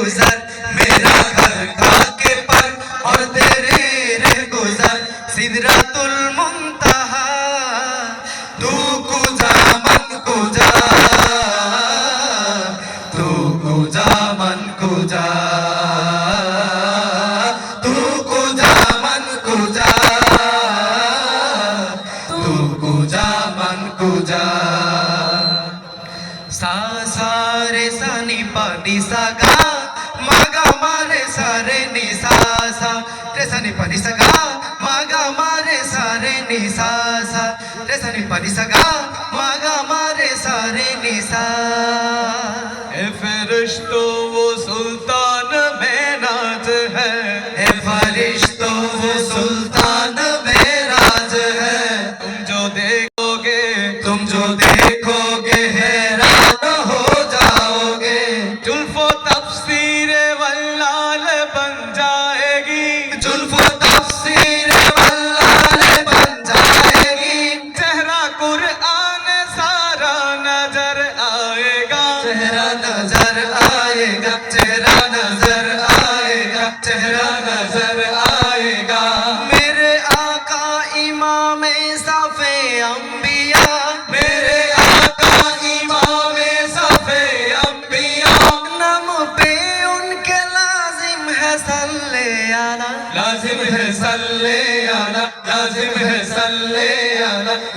गुजर, मेरा घर खाके पर, और तेरे रे गुजर, सिदरातुल मुंतहा, तू कुजा मन कुजा तू कुजा मन कुजा सा सा रे सा नी पा नी सा गा मा रे सा रे नी सा सा रे सा नी पा नी सा गा मा गा मा रे सा रे नी सा सा रे सा नी पा नी सा गा मा गा मा रे सा रे नी सा ए फरिश्तो वो सुल्तान मेनाज है। ए फरिश्तों वो सुल्तान मेराज है। तुम जो देखोगे तुम जो देखोगे चेहरा कुरआन सारा नजर आएगा चेहरा नजर आएगा चेहरा नजर आएगा चेहरा नजर आएगा मेरे आका इमाम साफे अंबिया मेरे आका इमाम साफे अंबिया नम पे उनके लाजिम है सल्ले आला लाजिम है सल्ले आला लाजिम है सल्ले